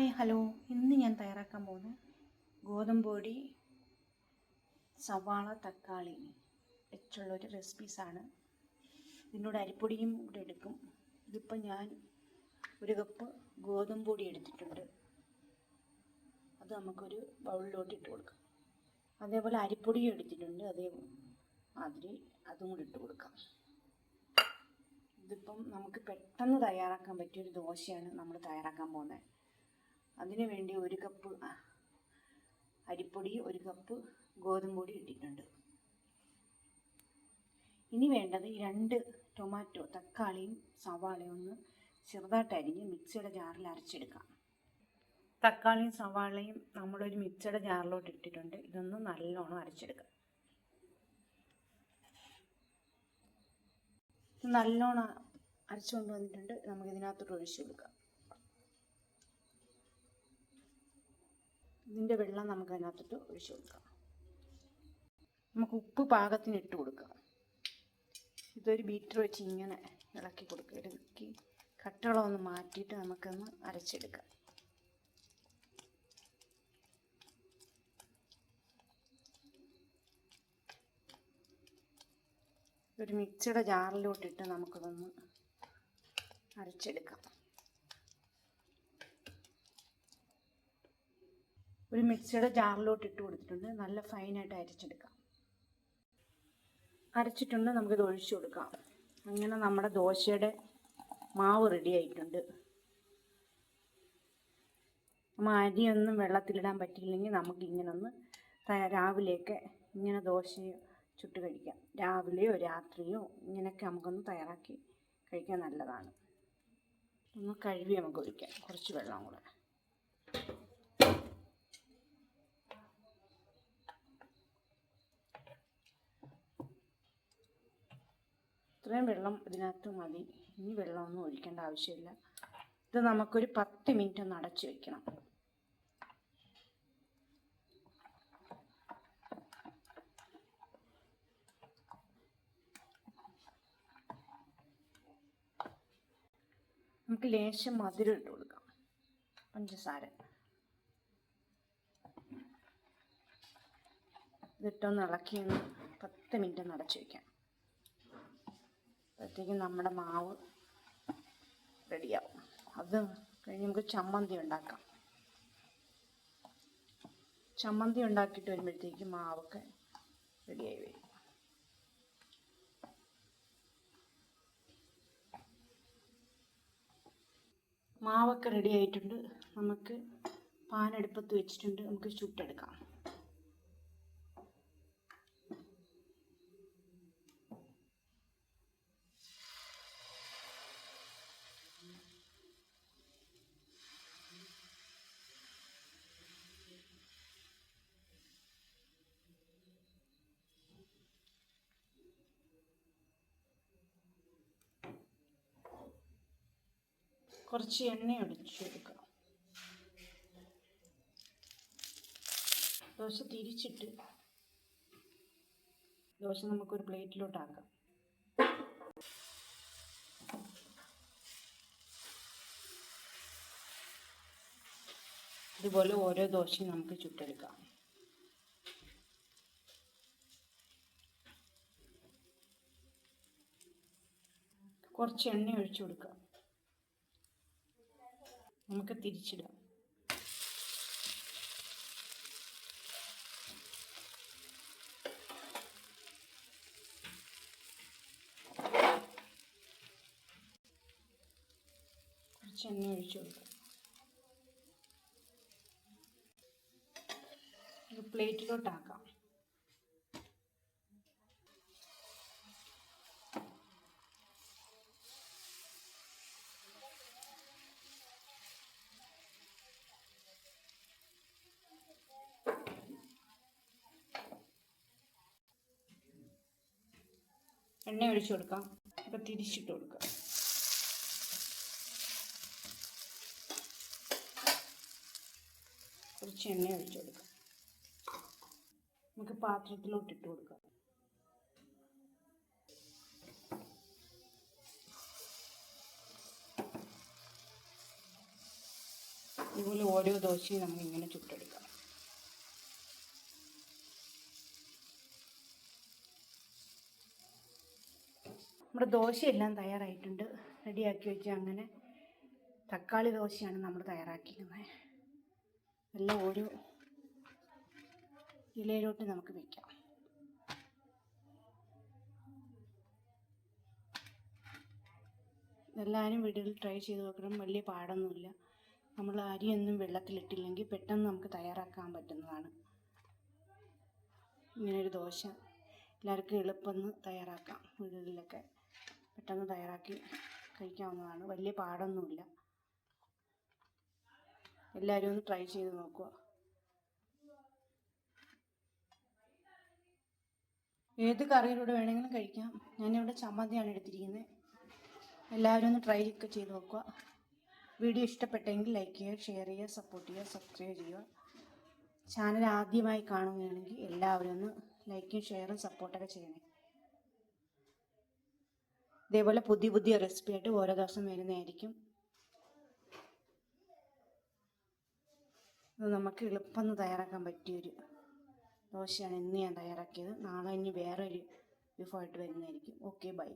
Hi hello. ഇന്ന് ഞാൻ തയ്യാറാക്കാൻ പോകുന്നത് ഗോതമ്പൊടി സവാള തക്കാളി വെച്ചുള്ളൊരു റെസിപ്പീസാണ് ഇതിനോട് അരിപ്പൊടിയും കൂടെ എടുക്കും. ഇതിപ്പോൾ ഞാൻ ഒരു കപ്പ് ഗോതമ്പൊടി എടുത്തിട്ടുണ്ട്. അത് നമുക്കൊരു ബൗളിലോട്ട് ഇട്ട് കൊടുക്കാം. അതേപോലെ അരിപ്പൊടിയും എടുത്തിട്ടുണ്ട്. അതേ മാതിരി അതും കൂടി ഇട്ട് കൊടുക്കാം. ഇതിപ്പം നമുക്ക് പെട്ടെന്ന് തയ്യാറാക്കാൻ പറ്റിയൊരു ദോശയാണ് നമ്മൾ തയ്യാറാക്കാൻ പോകുന്നത്. അതിനു വേണ്ടി ഒരു കപ്പ് അരിപ്പൊടി ഒരു കപ്പ് ഗോതമ്പ് പൊടി ഇട്ടിട്ടുണ്ട്. ഇനി വേണ്ടത് രണ്ട് ടൊമാറ്റോ തക്കാളിയും സവാളയും ഒന്ന് ചെറുതായിട്ട് അരിഞ്ഞ് മിക്സിയുടെ ജാറിൽ അരച്ചെടുക്കാം. തക്കാളിയും സവാളയും നമ്മളൊരു മിക്സിയുടെ ജാറിലോട്ട് ഇട്ടിട്ടുണ്ട്. ഇതൊന്ന് നല്ലോണം അരച്ചെടുക്കാം. നല്ലോണം അരച്ചുകൊണ്ട് വന്നിട്ടുണ്ട്. നമുക്ക് ഇതിനകത്തോട്ട് ഒഴിച്ചു കൊടുക്കാം. ഇതിന്റെ വെള്ളം നമുക്ക് അതിനകത്തോട്ട് ഒഴിച്ചു കൊടുക്കാം. നമുക്ക് ഉപ്പ് പാകത്തിന് ഇട്ട് കൊടുക്കാം. ഇതൊരു ബീറ്റർ വെച്ച് ഇങ്ങനെ ഇളക്കി കൊടുക്കുക ഇളക്കി കട്ടകളൊന്ന് മാറ്റിയിട്ട് നമുക്കൊന്ന് അരച്ചെടുക്കാം. ഒരു മിക്സിയുടെ ജാറിലോട്ടിട്ട് നമുക്കതൊന്ന് അരച്ചെടുക്കാം. ഒരു മിക്സിയുടെ ജാറിലോട്ട് ഇട്ട് കൊടുത്തിട്ടുണ്ട്. നല്ല ഫൈനായിട്ട് അരച്ചെടുക്കാം. അരച്ചിട്ടുണ്ട് നമുക്കിത് ഒഴിച്ചു കൊടുക്കാം. അങ്ങനെ നമ്മുടെ ദോശയുടെ മാവ് റെഡി ആയിട്ടുണ്ട്. നമ്മൾ അരിയൊന്നും വെള്ളത്തിലിടാൻ പറ്റിയില്ലെങ്കിൽ നമുക്ക് ഇങ്ങനെ ഒന്ന് രാവിലെയൊക്കെ ഇങ്ങനെ ദോശ ചുട്ട് കഴിക്കാം. രാവിലെയോ രാത്രിയോ ഇങ്ങനെയൊക്കെ നമുക്കൊന്ന് തയ്യാറാക്കി കഴിക്കാൻ നല്ലതാണ്. ഒന്ന് കഴുകി നമുക്ക് ഒഴിക്കാം. കുറച്ച് വെള്ളം കൂടെ. ഇത്രയും വെള്ളം ഇതിനകത്ത് മതി. ഇനി വെള്ളമൊന്നും ഒഴിക്കേണ്ട ആവശ്യമില്ല. ഇത് നമുക്കൊരു പത്ത് മിനിറ്റ് ഒന്ന് അടച്ചു വെക്കണം. നമുക്ക് ലേശം മധുരം ഇട്ട് കൊടുക്കാം. പഞ്ചസാര. ഇതിട്ടൊന്ന് ഇളക്കി പത്ത് മിനിറ്റ് ഒന്ന് അടച്ചു വയ്ക്കാം അപ്പോഴത്തേക്കും നമ്മുടെ മാവ് റെഡിയാവും. അത് കഴിഞ്ഞ് നമുക്ക് ചമ്മന്തി ഉണ്ടാക്കാം. ചമ്മന്തി ഉണ്ടാക്കിയിട്ട് വരുമ്പോഴത്തേക്കും മാവൊക്കെ റെഡിയായി വരും. മാവൊക്കെ റെഡി ആയിട്ടുണ്ട് നമുക്ക് പാൻ അടുപ്പത്ത് വെച്ചിട്ടുണ്ട്. നമുക്ക് ചുട്ടെടുക്കാം. കുറച്ച് എണ്ണ ഒഴിച്ചു കൊടുക്കാം ദോശ തിരിച്ചിട്ട് ദോശ നമുക്കൊരു പ്ലേറ്റിലോട്ടാക്കാം. ഇതുപോലെ ഓരോ ദോശയും നമുക്ക് ചുട്ടെടുക്കാം. കുറച്ച് എണ്ണ ഒഴിച്ചു കൊടുക്കാം. നമുക്ക് തിരിച്ചിടാം. കുറച്ച് എണ്ണ ഒഴിച്ചു കൊടുക്കാം. ഒരു പ്ലേറ്റിലോട്ടാക്കാം എണ്ണ ഒഴിച്ചു കൊടുക്കാം. അപ്പോൾ തിരിച്ചിട്ട് കൊടുക്കാം. കുറച്ച് എണ്ണ ഒഴിച്ചു കൊടുക്കാം. നമുക്ക് പാത്രത്തിലോട്ട് ഇട്ട് കൊടുക്കാം. ഇതുപോലെ ഓരോ ദോശയും നമ്മൾ ഇങ്ങനെ ചുട്ടെടുക്കാം. നമ്മുടെ ദോശയെല്ലാം തയ്യാറായിട്ടുണ്ട്. റെഡിയാക്കി വെച്ച് അങ്ങനെ തക്കാളി ദോശയാണ് നമ്മൾ തയ്യാറാക്കിയിരുന്നത് എല്ലാം ഓരോ ഇലയിലോട്ട് നമുക്ക് വെക്കാം. എല്ലാവരും വീടുകളിൽ ട്രൈ ചെയ്ത് നോക്കണം. വലിയ പാടൊന്നുമില്ല. നമ്മൾ അരിയൊന്നും വെള്ളത്തിലിട്ടില്ലെങ്കിൽ പെട്ടെന്ന് നമുക്ക് തയ്യാറാക്കാൻ പറ്റുന്നതാണ്. ഇങ്ങനൊരു ദോശ. എല്ലാവർക്കും എളുപ്പമെന്ന് തയ്യാറാക്കാം വീടുകളിലൊക്കെ. പെട്ടെന്ന് തയ്യാറാക്കി കഴിക്കാവുന്നതാണ്. വലിയ പാടൊന്നുമില്ല. എല്ലാവരും ഒന്ന് ട്രൈ ചെയ്ത് നോക്കുക. ഏത് കറിയിലൂടെ വേണമെങ്കിലും കഴിക്കാം. ഞാനിവിടെ ചമ്മന്തിയാണ് എടുത്തിരിക്കുന്നത്. എല്ലാവരും ഒന്ന് ട്രൈ ഒക്കെ ചെയ്ത് നോക്കുക. വീഡിയോ ഇഷ്ടപ്പെട്ടെങ്കിൽ ലൈക്ക് ചെയ്യുക ഷെയർ ചെയ്യുക സപ്പോർട്ട് ചെയ്യുക സബ്സ്ക്രൈബ് ചെയ്യുക. ചാനൽ ആദ്യമായി കാണുകയാണെങ്കിൽ എല്ലാവരും ഒന്ന് ലൈക്കും ഷെയറും സപ്പോർട്ടൊക്കെ ചെയ്യണേ. ഇതേപോലെ പുതിയ പുതിയ റെസിപ്പി ആയിട്ട് ഓരോ ദിവസം വരുന്നതായിരിക്കും. ഇത് നമുക്ക് എളുപ്പം തയ്യാറാക്കാൻ പറ്റിയൊരു ദോശയാണ് ഇന്ന് ഞാൻ തയ്യാറാക്കിയത്. നാളെ ഇനി വേറൊരു വിഭവമായിട്ട് വരുന്നതായിരിക്കും. Okay bye